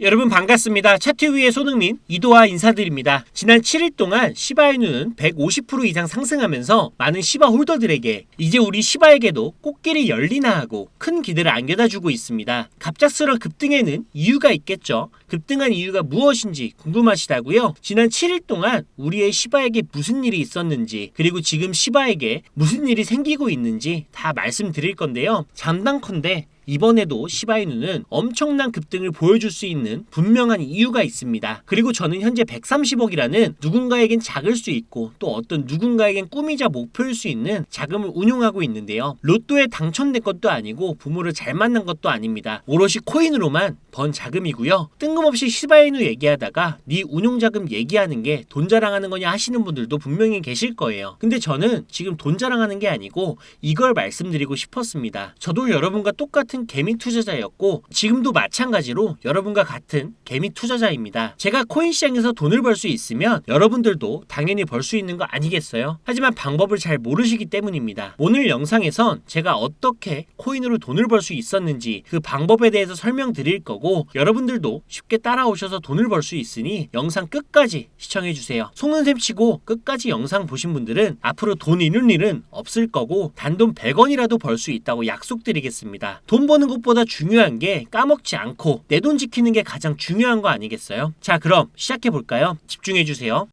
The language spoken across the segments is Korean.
여러분 반갑습니다. 차트 위의 손흥민, 이도하 인사드립니다. 지난 7일 동안 시바이누는 150% 이상 상승하면서 많은 시바 홀더들에게 이제 우리 시바에게도 꽃길이 열리나 하고 큰 기대를 안겨다 주고 있습니다. 갑작스런 급등에는 이유가 있겠죠. 급등한 이유가 무엇인지 궁금하시다고요? 지난 7일 동안 우리의 시바에게 무슨 일이 있었는지 그리고 지금 시바에게 무슨 일이 생기고 있는지 다 말씀드릴 건데요. 잠당컨대 이번에도 시바이누는 엄청난 급등을 보여줄 수 있는 분명한 이유가 있습니다. 그리고 저는 현재 130억이라는 누군가에겐 작을 수 있고 또 어떤 누군가에겐 꿈이자 목표일 수 있는 자금을 운용하고 있는데요. 로또에 당첨된 것도 아니고 부모를 잘 만난 것도 아닙니다. 오롯이 코인으로만 번 자금이고요. 뜬금없이 시바이누 얘기하다가 네 운용 자금 얘기하는 게 돈 자랑하는 거냐 하시는 분들도 분명히 계실 거예요. 근데 저는 지금 돈 자랑하는 게 아니고 이걸 말씀드리고 싶었습니다. 저도 여러분과 똑같은 개미 투자자였고 지금도 마찬가지로 여러분과 같은 개미 투자자입니다. 제가 코인 시장에서 돈을 벌 수 있으면 여러분들도 당연히 벌 수 있는 거 아니겠어요? 하지만 방법을 잘 모르시기 때문입니다. 오늘 영상에선 제가 어떻게 코인으로 돈을 벌 수 있었는지 그 방법에 대해서 설명드릴 거고 여러분들도 쉽게 따라오셔서 돈을 벌 수 있으니 영상 끝까지 시청해 주세요. 속는 셈 치고 끝까지 영상 보신 분들은 앞으로 돈 잃는 일은 없을 거고 단돈 100원이라도 벌 수 있다고 약속드리겠습니다. 돈 버는 것보다 중요한 게 까먹지 않고 내 돈 지키는 게 가장 중요한 거 아니겠어요? 자, 그럼 시작해 볼까요? 집중해 주세요.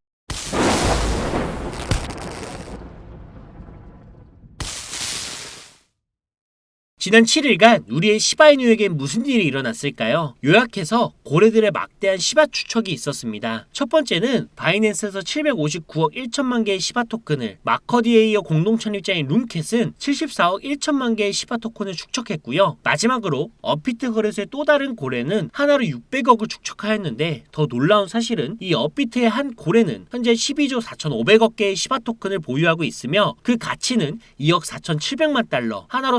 지난 7일간 우리의 시바이누에게 무슨 일이 일어났을까요? 요약해서 고래들의 막대한 시바 추척이 있었습니다. 첫 번째는 바이낸스에서 759억 1천만 개의 시바 토큰을 마커디에 이어 공동 창립자인 룸캣은 74억 1천만 개의 시바 토큰을 축척했고요. 마지막으로 어피트 거래소의 또 다른 고래는 하나로 600억을 축척하였는데 더 놀라운 사실은 이 어피트의 한 고래는 현재 12조 4,500억 개의 시바 토큰을 보유하고 있으며 그 가치는 2억 4,700만 달러, 하나로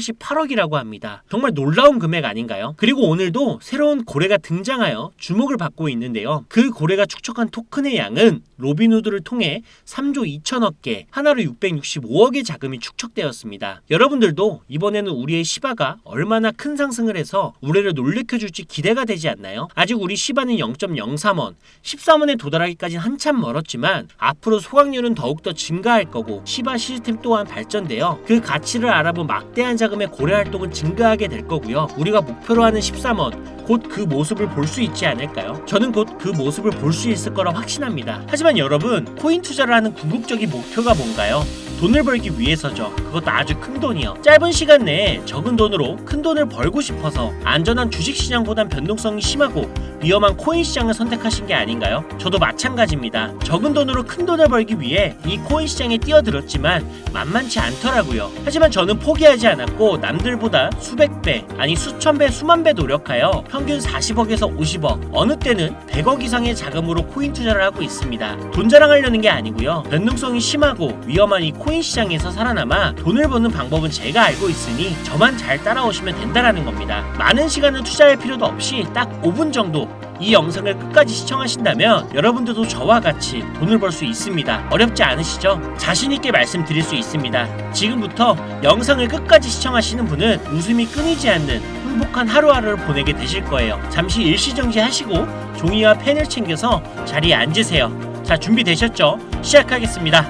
3,288억이라고 합니다. 정말 놀라운 금액 아닌가요? 그리고 오늘도 새로운 고래가 등장하여 주목을 받고 있는데요. 그 고래가 축척한 토큰의 양은 로빈후드를 통해 3조 2천억 개, 하나로 665억의 자금이 축척되었습니다. 여러분들도 이번에는 우리의 시바가 얼마나 큰 상승을 해서 우리를 놀래켜줄지 기대가 되지 않나요? 아직 우리 시바는 0.03원, 13원에 도달하기까지는 한참 멀었지만 앞으로 소각률은 더욱더 증가할 거고 시바 시스템 또한 발전되어 그 가치를 알아본 막대한 자금 의 고래 활동은 증가하게 될 거고요. 우리가 목표로 하는 13원, 곧 그 모습을 볼 수 있지 않을까요? 저는 곧 그 모습을 볼 수 있을 거라 확신합니다. 하지만 여러분, 코인 투자를 하는 궁극적인 목표가 뭔가요? 돈을 벌기 위해서죠. 그것도 아주 큰 돈이요. 짧은 시간 내에 적은 돈으로 큰 돈을 벌고 싶어서 안전한 주식 시장보단 변동성이 심하고 위험한 코인 시장을 선택하신 게 아닌가요? 저도 마찬가지입니다. 적은 돈으로 큰 돈을 벌기 위해 이 코인 시장에 뛰어들었지만 만만치 않더라고요. 하지만 저는 포기하지 않았고 남들보다 수백 배, 아니 수천 배, 수만 배 노력하여 평균 40억에서 50억, 어느 때는 100억 이상의 자금으로 코인 투자를 하고 있습니다. 돈 자랑하려는 게 아니고요. 변동성이 심하고 위험한 이 코인 시장에서 살아남아 돈을 버는 방법은 제가 알고 있으니 저만 잘 따라오시면 된다라는 겁니다. 많은 시간을 투자할 필요도 없이 딱 5분 정도 이 영상을 끝까지 시청하신다면 여러분들도 저와 같이 돈을 벌 수 있습니다. 어렵지 않으시죠? 자신있게 말씀드릴 수 있습니다. 지금부터 영상을 끝까지 시청하시는 분은 웃음이 끊이지 않는 행복한 하루하루를 보내게 되실 거예요. 잠시 일시정지 하시고 종이와 펜을 챙겨서 자리에 앉으세요. 자, 준비되셨죠? 시작하겠습니다.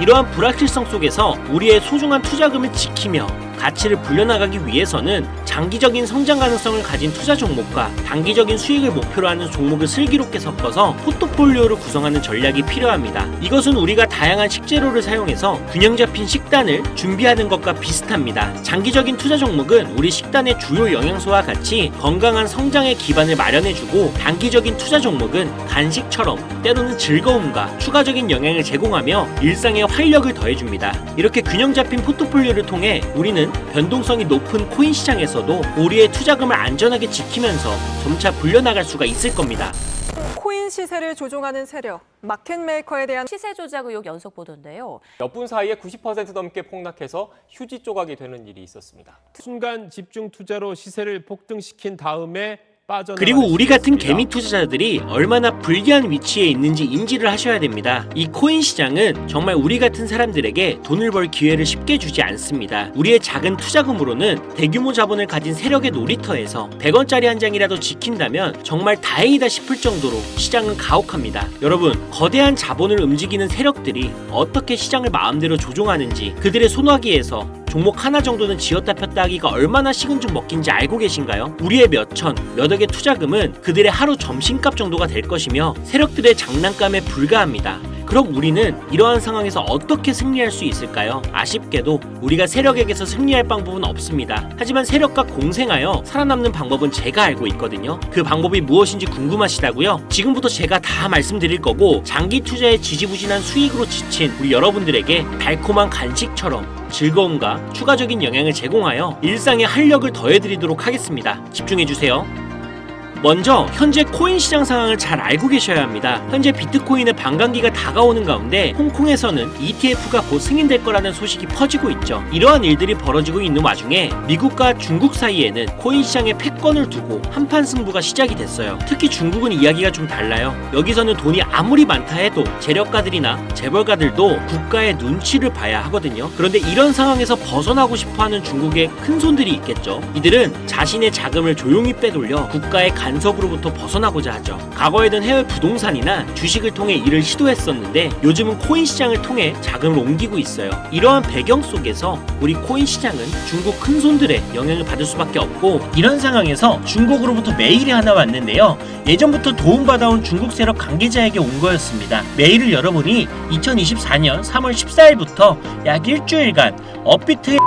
이러한 불확실성 속에서 우리의 소중한 투자금을 지키며 가치를 불려나가기 위해서는 장기적인 성장 가능성을 가진 투자 종목과 단기적인 수익을 목표로 하는 종목을 슬기롭게 섞어서 포트폴리오를 구성하는 전략이 필요합니다. 이것은 우리가 다양한 식재료를 사용해서 균형 잡힌 식단을 준비하는 것과 비슷합니다. 장기적인 투자 종목은 우리 식단의 주요 영양소와 같이 건강한 성장의 기반을 마련해주고 단기적인 투자 종목은 간식처럼 때로는 즐거움과 추가적인 영향을 제공하며 일상에 활력을 더해줍니다. 이렇게 균형 잡힌 포트폴리오를 통해 우리는 변동성이 높은 코인 시장에서도 우리의 투자금을 안전하게 지키면서 점차 불려나갈 수가 있을 겁니다. 코인 시세를 조종하는 세력, 마켓 메이커에 대한 시세 조작 의혹 연속 보도인데요. 몇 분 사이에 90% 넘게 폭락해서 휴지 조각이 되는 일이 있었습니다. 순간 집중 투자로 시세를 폭등시킨 다음에 그리고 우리 같은 개미 투자자들이 얼마나 불리한 위치에 있는지 인지를 하셔야 됩니다. 이 코인 시장은 정말 우리 같은 사람들에게 돈을 벌 기회를 쉽게 주지 않습니다. 우리의 작은 투자금으로는 대규모 자본을 가진 세력의 놀이터에서 100원짜리 한 장이라도 지킨다면 정말 다행이다 싶을 정도로 시장은 가혹합니다. 여러분, 거대한 자본을 움직이는 세력들이 어떻게 시장을 마음대로 조종하는지 그들의 손아귀에서 종목 하나 정도는 지었다 폈다 하기가 얼마나 식은 죽 먹긴지 알고 계신가요? 우리의 몇 천, 몇 억의 투자금은 그들의 하루 점심값 정도가 될 것이며 세력들의 장난감에 불과합니다. 그럼 우리는 이러한 상황에서 어떻게 승리할 수 있을까요? 아쉽게도 우리가 세력에게서 승리할 방법은 없습니다. 하지만 세력과 공생하여 살아남는 방법은 제가 알고 있거든요. 그 방법이 무엇인지 궁금하시다고요? 지금부터 제가 다 말씀드릴 거고 장기 투자에 지지부진한 수익으로 지친 우리 여러분들에게 달콤한 간식처럼 즐거움과 추가적인 영향을 제공하여 일상에 활력을 더해드리도록 하겠습니다. 집중해주세요. 먼저 현재 코인 시장 상황을 잘 알고 계셔야 합니다. 현재 비트코인의 반감기가 다가오는 가운데 홍콩에서는 ETF가 곧 승인될 거라는 소식이 퍼지고 있죠. 이러한 일들이 벌어지고 있는 와중에 미국과 중국 사이에는 코인 시장의 패권을 두고 한판 승부가 시작이 됐어요. 특히 중국은 이야기가 좀 달라요. 여기서는 돈이 아무리 많다 해도 재력가들이나 재벌가들도 국가의 눈치를 봐야 하거든요. 그런데 이런 상황에서 벗어나고 싶어 하는 중국의 큰 손들이 있겠죠. 이들은 자신의 자금을 조용히 빼돌려 국가의 간 섭으로부터 벗어나고자 하죠. 과거에는 해외 부동산이나 주식을 통해 일을 시도했었는데 요즘은 코인 시장을 통해 자금을 옮기고 있어요. 이러한 배경 속에서 우리 코인 시장은 중국 큰 손들의 영향을 받을 수밖에 없고 이런 상황에서 중국으로부터 메일이 하나 왔는데요. 예전부터 도움받아온 중국 세력 관계자에게 온 거였습니다. 메일을 열어보니 2024년 3월 14일부터 약 일주일간 업비트의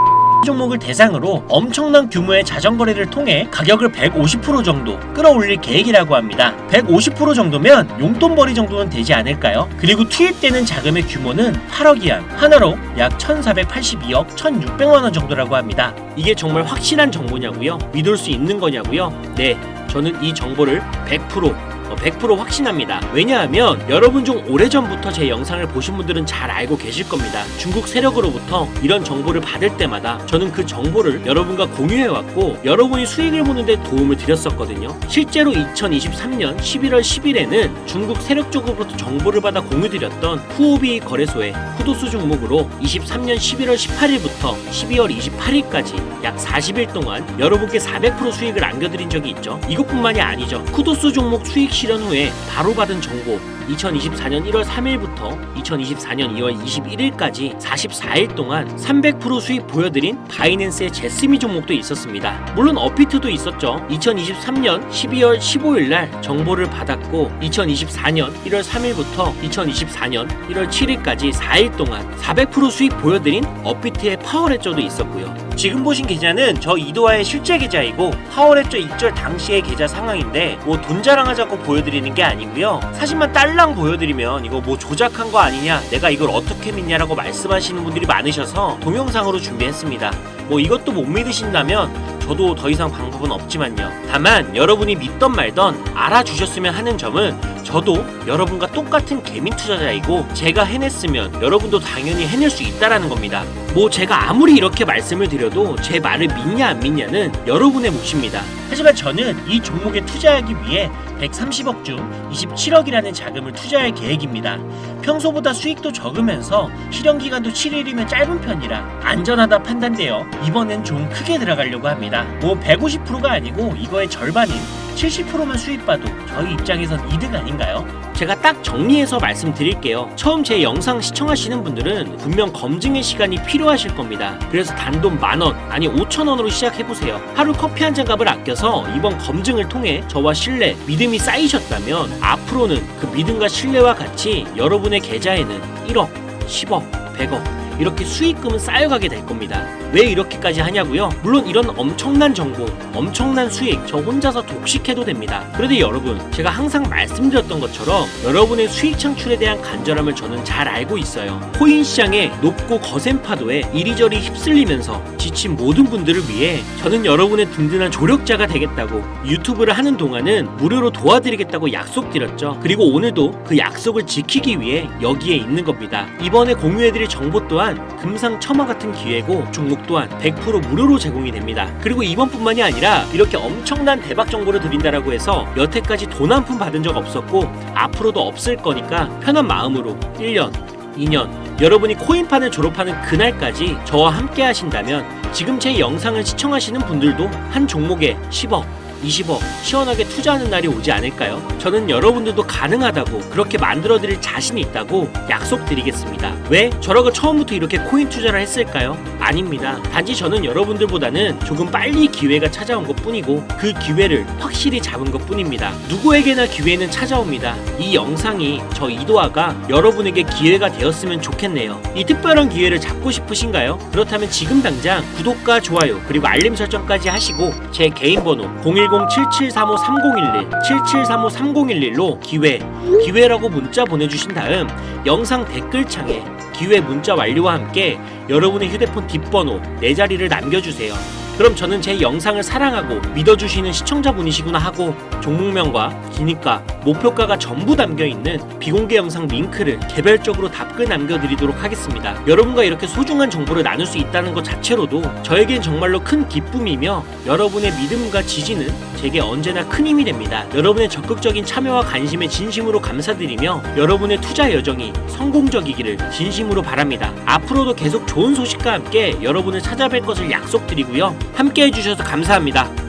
종목을 대상으로 엄청난 규모의 자전거래를 통해 가격을 150% 정도 끌어올릴 계획이라고 합니다. 150% 정도면 용돈벌이 정도는 되지 않을까요? 그리고 투입되는 자금의 규모는 8억 위안, 하나로 약 1,482억 1,600만 원 정도라고 합니다. 이게 정말 확실한 정보냐고요? 믿을 수 있는 거냐고요? 네, 저는 이 정보를 100% 어, 100% 확신합니다. 왜냐하면 여러분 중 오래전부터 제 영상을 보신 분들은 잘 알고 계실 겁니다. 중국 세력으로부터 이런 정보를 받을 때마다 저는 그 정보를 여러분과 공유해왔고 여러분이 수익을 보는데 도움을 드렸었거든요. 실제로 2023년 11월 10일에는 중국 세력 쪽으로부터 정보를 받아 공유드렸던 후오비 거래소의 후도수 종목으로 23년 11월 18일부터 12월 28일까지 약 40일 동안 여러분께 400% 수익을 안겨드린 적이 있죠. 이것뿐만이 아니죠. 쿠도스 종목 수익 실현 후에 바로 받은 정보 2024년 1월 3일부터 2024년 2월 21일까지 44일 동안 300% 수익 보여드린 바이낸스의 제스미 종목도 있었습니다. 물론 어피트도 있었죠. 2023년 12월 15일 날 정보를 받았고 2024년 1월 3일부터 2024년 1월 7일까지 4일 동안 400% 수익 보여드린 어피트의 파워레저도 있었고요. 지금 보신 계좌는 저 이도화의 실제 계좌이고 파워레저 입절 당시의 계좌 상황인데 뭐 돈 자랑하자고 보여드리는 게 아니고요. 사진만 딸랑 보여드리면 이거 뭐 조작한 거 아니냐, 내가 이걸 어떻게 믿냐라고 말씀하시는 분들이 많으셔서 동영상으로 준비했습니다. 뭐 이것도 못 믿으신다면 저도 더 이상 방법은 없지만요. 다만 여러분이 믿던 말던 알아주셨으면 하는 점은 저도 여러분과 똑같은 개민 투자자이고 제가 해냈으면 여러분도 당연히 해낼 수 있다라는 겁니다. 뭐 제가 아무리 이렇게 말씀을 드려도 제 말을 믿냐 안 믿냐는 여러분의 몫입니다. 하지만 저는 이 종목에 투자하기 위해 130억 중 27억이라는 자금을 투자할 계획입니다. 평소보다 수익도 적으면서 실현 기간도 7일이면 짧은 편이라 안전하다 판단되어 이번엔 좀 크게 들어가려고 합니다. 뭐 150%가 아니고 이거의 절반인 70%만 수익봐도 저희 입장에선 이득 아닌가요? 제가 딱 정리해서 말씀드릴게요. 처음 제 영상 시청하시는 분들은 분명 검증의 시간이 필요하실 겁니다. 그래서 단돈 만 원, 아니 5천 원으로 시작해보세요. 하루 커피 한 잔 값을 아껴서 이번 검증을 통해 저와 신뢰, 믿음이 쌓이셨다면 앞으로는 그 믿음과 신뢰와 같이 여러분의 계좌에는 1억, 10억, 100억 이렇게 수익금은 쌓여가게 될 겁니다. 왜 이렇게까지 하냐고요? 물론 이런 엄청난 정보, 엄청난 수익 저 혼자서 독식해도 됩니다. 그런데 여러분, 제가 항상 말씀드렸던 것처럼 여러분의 수익 창출에 대한 간절함을 저는 잘 알고 있어요. 코인 시장의 높고 거센 파도에 이리저리 휩쓸리면서 지친 모든 분들을 위해 저는 여러분의 든든한 조력자가 되겠다고 유튜브를 하는 동안은 무료로 도와드리겠다고 약속드렸죠. 그리고 오늘도 그 약속을 지키기 위해 여기에 있는 겁니다. 이번에 공유해드릴 정보 또한 금상첨화 같은 기회고 종목 구독 또한 100% 무료로 제공이 됩니다. 그리고 이번뿐만이 아니라 이렇게 엄청난 대박 정보를 드린다라고 해서 여태까지 돈 한 푼 받은 적 없었고 앞으로도 없을 거니까 편한 마음으로 1년, 2년 여러분이 코인판을 졸업하는 그날까지 저와 함께 하신다면 지금 제 영상을 시청하시는 분들도 한 종목에 10억, 20억 시원하게 투자하는 날이 오지 않을까요? 저는 여러분들도 가능하다고 그렇게 만들어드릴 자신이 있다고 약속드리겠습니다. 왜 저라고 처음부터 이렇게 코인 투자를 했을까요? 아닙니다. 단지 저는 여러분들보다는 조금 빨리 기회가 찾아온 것 뿐이고 그 기회를 확실히 잡은 것 뿐입니다. 누구에게나 기회는 찾아옵니다. 이 영상이 저 이도아가 여러분에게 기회가 되었으면 좋겠네요. 이 특별한 기회를 잡고 싶으신가요? 그렇다면 지금 당장 구독과 좋아요 그리고 알림 설정까지 하시고 제 개인 번호 010-7735-3011 7735-3011로 기회 기회라고 문자 보내주신 다음 영상 댓글창에 기회 문자 완료와 함께 여러분의 휴대폰 뒷번호 네 자리를 남겨주세요. 그럼 저는 제 영상을 사랑하고 믿어주시는 시청자분이시구나 하고 종목명과 기니까 목표가가 전부 담겨있는 비공개 영상 링크를 개별적으로 답글 남겨드리도록 하겠습니다. 여러분과 이렇게 소중한 정보를 나눌 수 있다는 것 자체로도 저에겐 정말로 큰 기쁨이며 여러분의 믿음과 지지는 제게 언제나 큰 힘이 됩니다. 여러분의 적극적인 참여와 관심에 진심으로 감사드리며 여러분의 투자 여정이 성공적이기를 진심으로 바랍니다. 앞으로도 계속 좋은 소식과 함께 여러분을 찾아뵐 것을 약속드리고요. 함께 해주셔서 감사합니다.